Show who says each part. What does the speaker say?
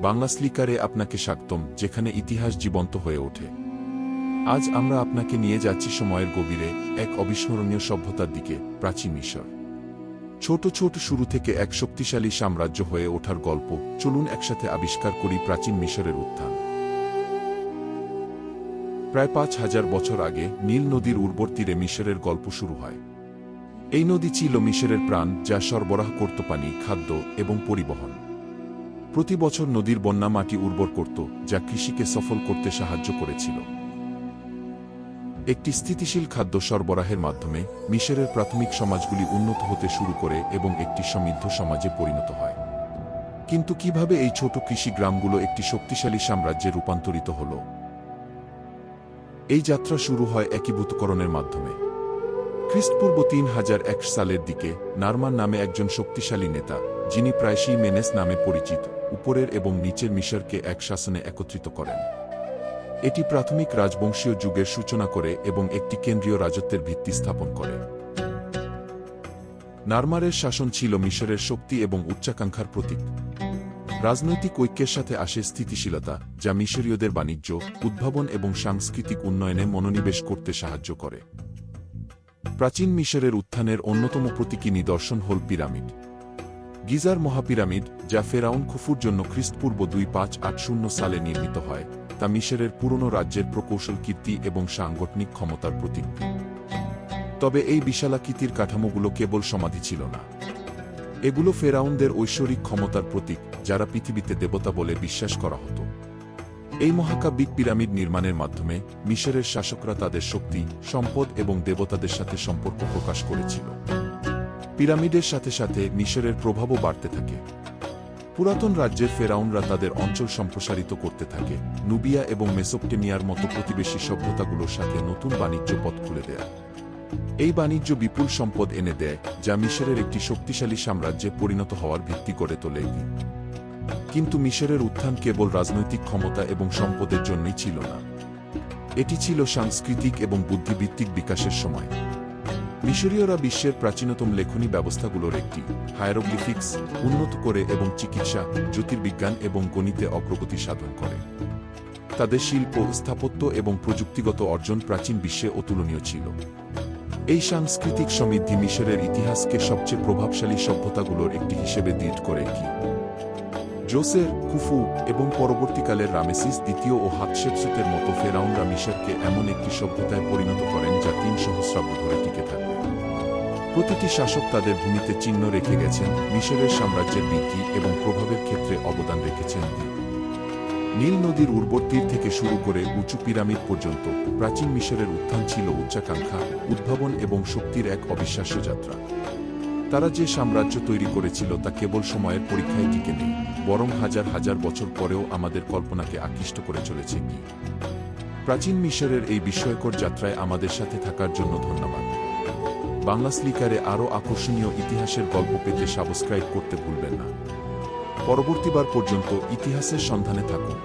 Speaker 1: বাংলা স্লিকারে আপনাকে স্বাগতম, যেখানে ইতিহাস জীবন্ত হয়ে ওঠে। আজ আমরা আপনাকে নিয়ে যাচ্ছি সময়ের গভীরে এক অবিস্মরণীয় সভ্যতার দিকে, প্রাচীন মিশর। ছোট ছোট শুরু থেকে এক শক্তিশালী সাম্রাজ্য হয়ে ওঠার গল্প, চলুন একসাথে আবিষ্কার করি প্রাচীন মিশরের উত্থান। প্রায় পাঁচ হাজার বছর আগে নীল নদীর উর্বর তীরে মিশরের গল্প শুরু হয়। এই নদী ছিল মিশরের প্রাণ, যা সরবরাহ করত পানি, খাদ্য এবং পরিবহন। প্রতি বছর নদীর বন্যা মাটি উর্বর করত, যা কৃষিকে সফল করতে সাহায্য করেছিল। একটি স্থিতিশীল খাদ্য সরবরাহের মাধ্যমে মিশরের প্রাথমিক সমাজগুলি উন্নত হতে শুরু করে এবং একটি সমৃদ্ধ সমাজে পরিণত হয়। কিন্তু কীভাবে এই ছোট কৃষি গ্রামগুলো একটি শক্তিশালী সাম্রাজ্যে রূপান্তরিত হল? এই যাত্রা শুরু হয় একীভূতকরণের মাধ্যমে। খ্রিস্টপূর্ব তিন হাজার এক সালের দিকে নারমান নামে একজন শক্তিশালী নেতা, যিনি প্রায়শই মেনেস নামে পরিচিত। উপরের এবং নিচের মিশরকে এক শাসনে একত্রিত করেন। এটি প্রাথমিক রাজবংশীয় যুগের সূচনা করে এবং একটি কেন্দ্রীয় রাজত্বের ভিত্তি স্থাপন করে। নারমারের শাসন ছিল মিশরের শক্তি এবং উচ্চাকাঙ্ক্ষার প্রতীক। রাজনৈতিক ঐক্যের সাথে আসে স্থিতিশীলতা, যা মিশরীয়দের বাণিজ্য, উদ্ভাবন এবং সাংস্কৃতিক উন্নয়নে মনোনিবেশ করতে সাহায্য করে। প্রাচীন মিশরের উত্থানের অন্যতম প্রতীকী নিদর্শন হল পিরামিড। গিজার মহাপিরামিড, যা ফেরাউন খুফুর জন্য খ্রিস্টপূর্ব দুই পাঁচ আট শূন্য সালে নির্মিত হয়, তা মিশরের পুরনো রাজ্যের প্রকৌশল কীর্তি এবং সাংগঠনিক ক্ষমতার প্রতীক। তবে এই বিশালাকৃতির কাঠামোগুলো কেবল সমাধি ছিল না। এগুলো ফেরাউনদের ঐশ্বরিক ক্ষমতার প্রতীক, যারা পৃথিবীতে দেবতা বলে বিশ্বাস করা হতো। এই মহাকাব্যিক পিরামিড নির্মাণের মাধ্যমে মিশরের শাসকরা তাদের শক্তি, সম্পদ এবং দেবতাদের সাথে সম্পর্ক প্রকাশ করেছিল। পিরামিডের সাথে সাথে মিশরের প্রভাবও বাড়তে থাকে। পুরাতন রাজ্যের ফেরাউনরা তাদের অঞ্চল সম্প্রসারিত করতে থাকে, নুবিয়া এবং মেসোপটেমিয়ার মতো প্রতিবেশী সভ্যতাগুলোর সাথে নতুন বাণিজ্য পথ খুলে দেয়। এই বাণিজ্য বিপুল সম্পদ এনে দেয়, যা মিশরের একটি শক্তিশালী সাম্রাজ্যে পরিণত হওয়ার ভিত্তি করে তোলে। কিন্তু মিশরের উত্থান কেবল রাজনৈতিক ক্ষমতা এবং সম্পদের জন্যই ছিল না। এটি ছিল সাংস্কৃতিক এবং বুদ্ধিভিত্তিক বিকাশের সময়। মিশরীয়রা বিশ্বের প্রাচীনতম লেখনী ব্যবস্থাগুলোর একটি, হায়ারোগ্লিফিক্স, উন্নত করে এবং চিকিৎসা, জ্যোতির্বিজ্ঞান এবং গণিতে অগ্রগতি সাধন করে। তাদের শিল্প, স্থাপত্য এবং প্রযুক্তিগত অর্জন প্রাচীন বিশ্বে অতুলনীয় ছিল। এই সাংস্কৃতিক সমৃদ্ধি মিশরের ইতিহাসকে সবচেয়ে প্রভাবশালী সভ্যতাগুলোর একটি হিসেবে দৃঢ় করে কি জোসের কুফু এবং পরবর্তীকালে রামেসিস দ্বিতীয় ও হাতশেপসুতের মতো ফেরাউনরা মিশরকে এমন একটি সভ্যতায় পরিণত করেন যা তিন সহস্রাব্দ ধরে টিকে থাকবে। প্রতিটি শাসক তাদের ভূমিতে চিহ্ন রেখে গেছেন, মিশরের সাম্রাজ্যের বৃদ্ধি এবং প্রভাবের ক্ষেত্রে অবদান রেখেছেন। নীল নদীর উর্বর তীর থেকে শুরু করে উঁচু পিরামিড পর্যন্ত প্রাচীন মিশরের উত্থান ছিল উচ্চাকাঙ্ক্ষা, উদ্ভাবন এবং শক্তির এক অবিশ্বাস্য যাত্রা। তারা যে সাম্রাজ্য তৈরি করেছিল তা কেবল সময়ের পরীক্ষায় টিকে নেই, বরং হাজার হাজার বছর পরেও আমাদের কল্পনাকে আকৃষ্ট করে চলেছে প্রাচীন মিশরের এই বিস্ময়কর যাত্রায় আমাদের সাথে থাকার জন্য ধন্যবাদ। বাংলা স্লিকারে আরও আকর্ষণীয় ইতিহাসের গল্প পেতে সাবস্ক্রাইব করতে ভুলবেন না। পরবর্তীবার পর্যন্ত ইতিহাসের সন্ধানে থাকুন।